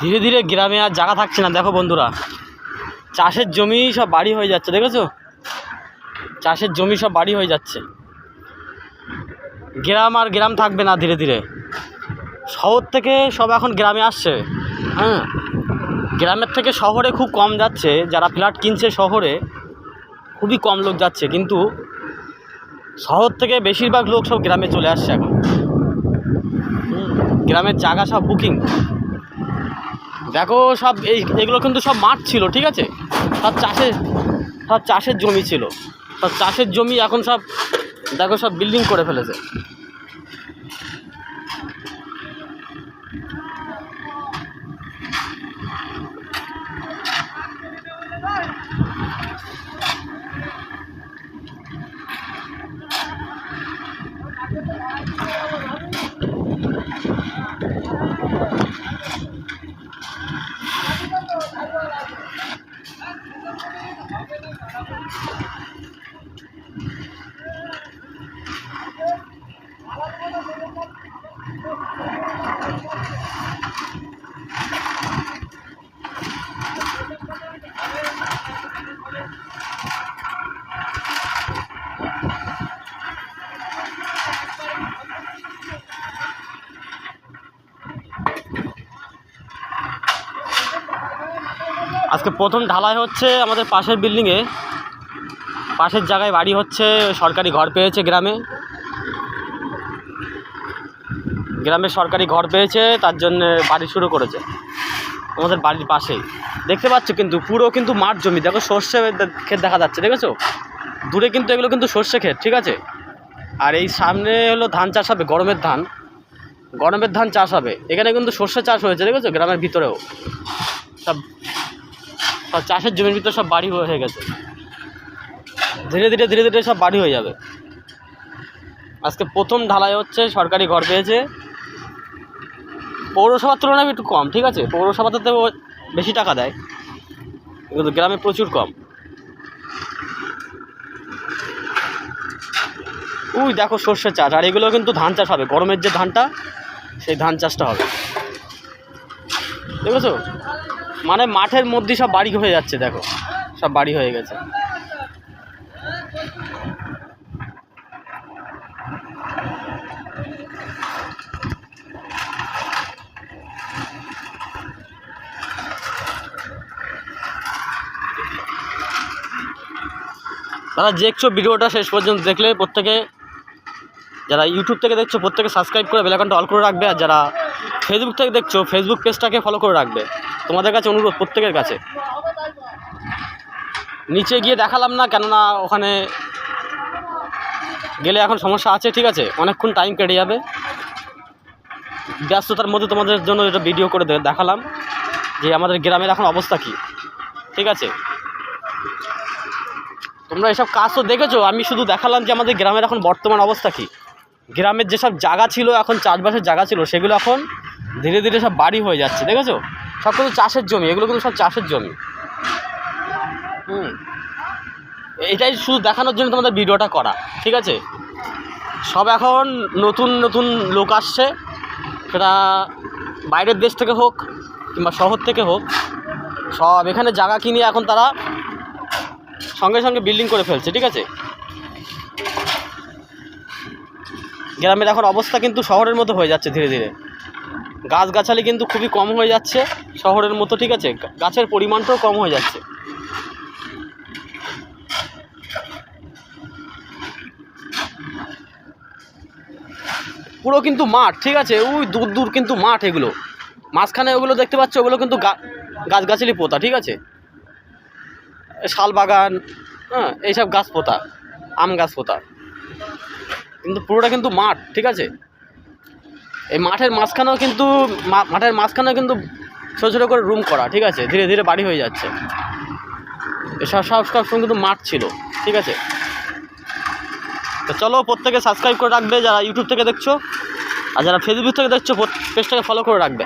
ধীরে ধীরে গ্রামে আর জায়গা থাকছে না, দেখো বন্ধুরা। চাষের জমি সব বাড়ি হয়ে যাচ্ছে, দেখেছ? চাষের জমি সব বাড়ি হয়ে যাচ্ছে। গ্রাম আর গ্রাম থাকবে না ধীরে ধীরে। শহর থেকে সব এখন গ্রামে আসছে। হ্যাঁ? গ্রামের থেকে শহরে খুব কম যাচ্ছে, যারা ফ্ল্যাট কিনছে শহরে, খুবই কম লোক যাচ্ছে। কিন্তু শহর থেকে বেশিরভাগ লোক সব গ্রামে চলে আসছে এখন। গ্রামের জায়গা সব বুকিং। দেখো সব এই, এগুলো কিন্তু সব মাঠ ছিল, ঠিক আছে? সব চাষের সব চাষের জমি ছিল। সব চাষের জমি এখন সব, দেখো সব বিল্ডিং করে ফেলেছে। আজকে প্রথম ঢালাই হচ্ছে আমাদের পাশের বিল্ডিংয়ে পাশের জায়গায় বাড়ি হচ্ছে, সরকারি ঘর পেয়েছে গ্রামে। গ্রামে সরকারি ঘর পেয়েছে, তার জন্য বাড়ি শুরু করেছে। আমাদের বাড়ির পাশেই। দেখতে পাচ্ছ কিন্তু, পুরো কিন্তু মাঠ জমি। দেখো সর্ষে ক্ষেত দেখা যাচ্ছে, দেখেছ? দূরে কিন্তু এগুলো কিন্তু সর্ষে ক্ষেত, ঠিক আছে? আর এই সামনে হলো ধান চাষ হবে, গরমের ধান। গরমের ধান চাষ হবে। এখানে কিন্তু সর্ষে চাষ হয়েছে, দেখেছ? গ্রামের ভিতরেও। সব সব চাষের জমির ভিতরে সব বাড়ি হয়ে গেছে। ধীরে ধীরে ধীরে ধীরে সব বাড়ি হয়ে যাবে। আজকে প্রথম ঢালাই হচ্ছে, সরকারি ঘর পেয়েছে। পৌরসভার তুলনায় একটু কম, ঠিক আছে? পৌরসভাতে তো বেশি টাকা দেয়। কিন্তু গ্রামে প্রচুর কম। উই, দেখো সর্ষে চাষ, আর এগুলো কিন্তু ধান চাষ হবে। গরমের যে ধানটা, সেই ধান চাষটা হবে। দেখেছ? মানে মাঠের মধ্যে সব বাড়ি হয়ে যাচ্ছে, দেখো। সব বাড়ি হয়ে গেছে। তারা দেখছ ভিডিওটা শেষ পর্যন্ত দেখলে প্রত্যেকে, যারা ইউটিউব থেকে দেখছ প্রত্যেকে সাবস্ক্রাইব করে বেলাকনটা অল করে রাখবে আর যারা ফেসবুক থেকে দেখছ ফেসবুক পেজটাকে ফলো করে রাখবে। তোমাদের কাছে অনুরোধ প্রত্যেকের কাছে। নিচে গিয়ে দেখালাম না, কেননা ওখানে গেলে এখন সমস্যা আছে, ঠিক আছে? অনেকক্ষণ টাইম কেটে যাবে। ব্যস্ততার মধ্যে তোমাদের জন্য এটা ভিডিও করে দেখালাম যে আমাদের গ্রামের এখন অবস্থা কী, ঠিক আছে? তোমরা এসব কাজ তো দেখেছ, আমি শুধু দেখালাম যে আমাদের গ্রামের এখন বর্তমান অবস্থা কী। গ্রামের যেসব জায়গা ছিল, এখন চাষবাসের জায়গা ছিল, সেগুলো এখন ধীরে ধীরে সব বাড়ি হয়ে যাচ্ছে, দেখেছ? সব কিন্তু চাষের জমি, এগুলো কিন্তু সব চাষের জমি। হুম। এটাই শুধু দেখানোর জন্য তোমাদের ভিডিওটা করা, ঠিক আছে? সব এখন নতুন নতুন লোক আসছে, সেটা বাইরের দেশ থেকে হোক কিংবা শহর থেকে হোক, সব এখানে জায়গা কিনে এখন তারা সঙ্গে সঙ্গে বিল্ডিং করে ফেলছে, ঠিক আছে? গ্রামের এখন অবস্থা কিন্তু শহরের মতো হয়ে যাচ্ছে ধীরে ধীরে। গাছগাছালি কিন্তু খুবই কম হয়ে যাচ্ছে শহরের মতো, ঠিক আছে? গাছের পরিমাণটাও কম হয়ে যাচ্ছে। পুরো কিন্তু মাঠ, ঠিক আছে? ওই দূর দূর কিন্তু মাঠ এগুলো। মাঝখানে ওগুলো দেখতে পাচ্ছ, ওগুলো কিন্তু গাছগাছালি পোতা, ঠিক আছে? শাল বাগান হ্যাঁ এইসব গাছ পোতা, আম গাছ পোতা। কিন্তু পুরোটা কিন্তু মাঠ, ঠিক আছে? এই মাঠের মাঝখানেও কিন্তু মাঠের মাঝখানেও কিন্তু ছোটো ছোটো করে রুম করা, ঠিক আছে? ধীরে ধীরে বাড়ি হয়ে যাচ্ছে। এসব সব সব সময় কিন্তু মাঠ ছিল, ঠিক আছে? তো চলো প্রত্যেকে সাবস্ক্রাইব করে রাখবে, যারা ইউটিউব থেকে দেখছ, আর যারা ফেসবুক থেকে দেখছ পেজটাকে ফলো করে রাখবে।